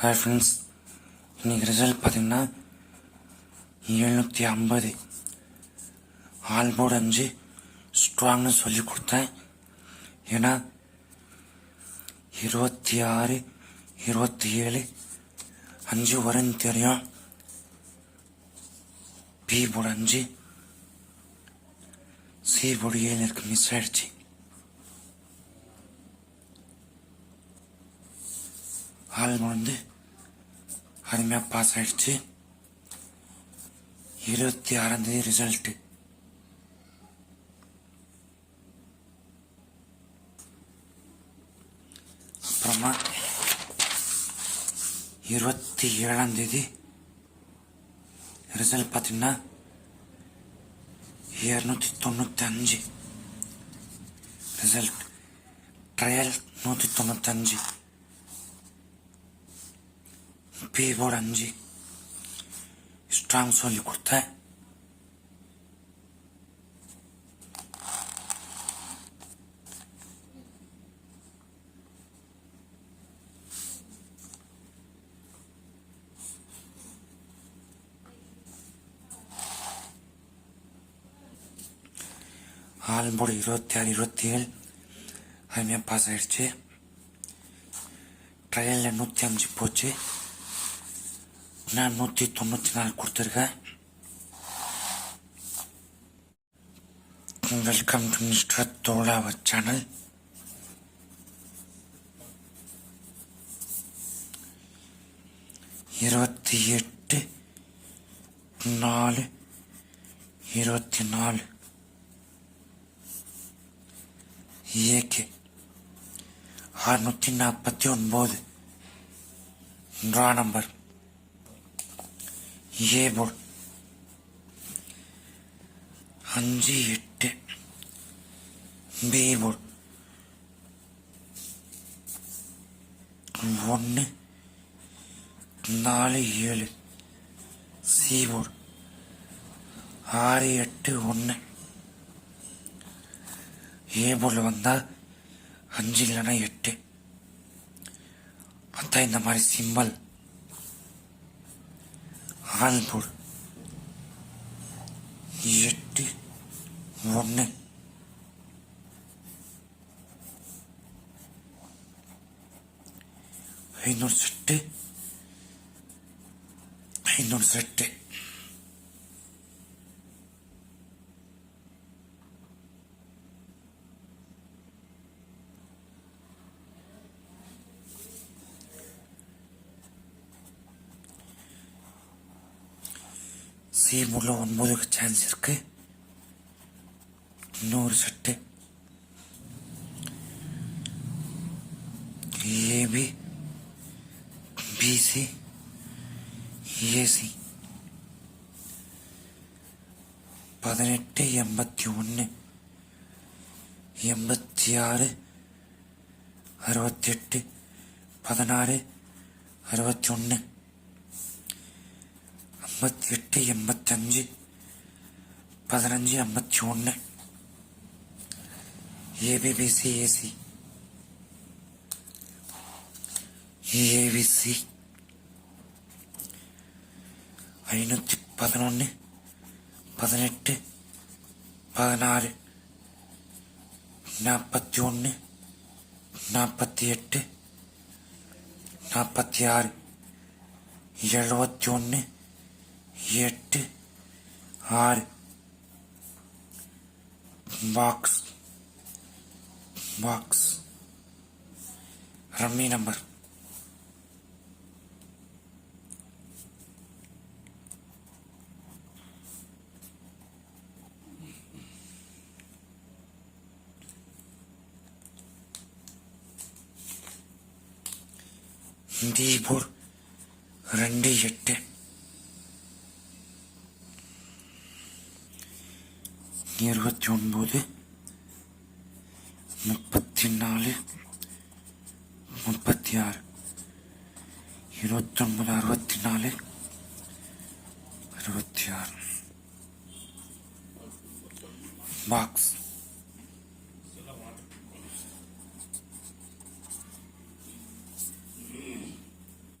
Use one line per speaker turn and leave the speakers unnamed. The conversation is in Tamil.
ஹாய் ஃப்ரெண்ட்ஸ் இன்னைக்கு ரிசல்ட் பார்த்தீங்கன்னா எழுநூற்றி ஐம்பது. ஆல்போர்டு அஞ்சு ஸ்ட்ராங்னு சொல்லி கொடுத்தேன். ஏன்னா இருபத்தி ஆறு இருபத்தி ஏழு அஞ்சு வரும்னு தெரியும். பி போர்டு அஞ்சு சி போர்டு ஏழு இருக்கு மிஸ் ஆயிடுச்சு. ஆள் வந்து அருமையாக பாஸ் ஆகிடுச்சு இருபத்தி ஆறாம் தேதி ரிசல்ட்டு அப்புறமா இருபத்தி ஏழாம் தேதி ரிசல்ட் பார்த்தீங்கன்னா இரநூத்தி தொண்ணூற்றி அஞ்சு. ரிசல்ட் ட்ரையல் நூற்றி தொண்ணூத்தஞ்சு பி அஞ்சு ஸ்ட்ராங் சொல்லி கொடுத்தேன் ஆல்போர்டு இருபத்தி ஆறு இருபத்தி ஏழு அருமையாக பாஸ் ஆயிடுச்சு ட்ரையலில் நூற்றி அஞ்சு போச்சு நான் நூற்றி தொண்ணூற்றி நாலு கொடுத்துருக்கேன் வெல்கம் டு மிஸ்டர் தோலாவர் சேனல் இருபத்தி எட்டு நாலு இருபத்தி நாலு ஏகே அறுநூற்றி நாற்பத்தி ஒன்பது ட்ரா நம்பர் ஏ போர்டு அஞ்சு எட்டு. பி போர்டு ஒன்று நாலு ஏழு. சி போர்டு ஆறு எட்டு ஒன்று. ஏ போர்டில் வந்தால் அஞ்சு இல்லைன்னா எட்டு. அதான் இந்த மாதிரி சிம்பல். ஆள் எட்டு ஒன்று ஐநூறு செட்டு. ஐநூறு செட்டு. சி ஒன்பது சான்ஸ் இருக்கு. இன்னொரு செட்டு. ஏபி பிசி ஏசி பதினெட்டு எண்பத்தி ஒன்று எண்பத்தி ஆறு அறுபத்தி எட்டு பதினாறு அறுபத்தி ஒன்று எண்பத்தி எட்டு எண்பத்தஞ்சு பதினஞ்சு ஐம்பத்தி ஒன்று ஏபிபிசி ஏசி. ஏவிசி ஐநூற்றி பதினொன்று பதினெட்டு பதினாறு நாற்பத்தி ஒன்று நாற்பத்தி எட்டு நாற்பத்தி ஆறு எழுபத்தி ஒன்று எட்டு ஆறு பாக்ஸ் பாக்ஸ் ரம்மி நம்பர் தீபூர் ரெண்டு எட்டு. இருபத்தி ஒன்பது முப்பத்தி நாலு முப்பத்தி ஆறு இருபத்தொன்பது அறுபத்தி நாலு அறுபத்தி ஆறு பாக்ஸ்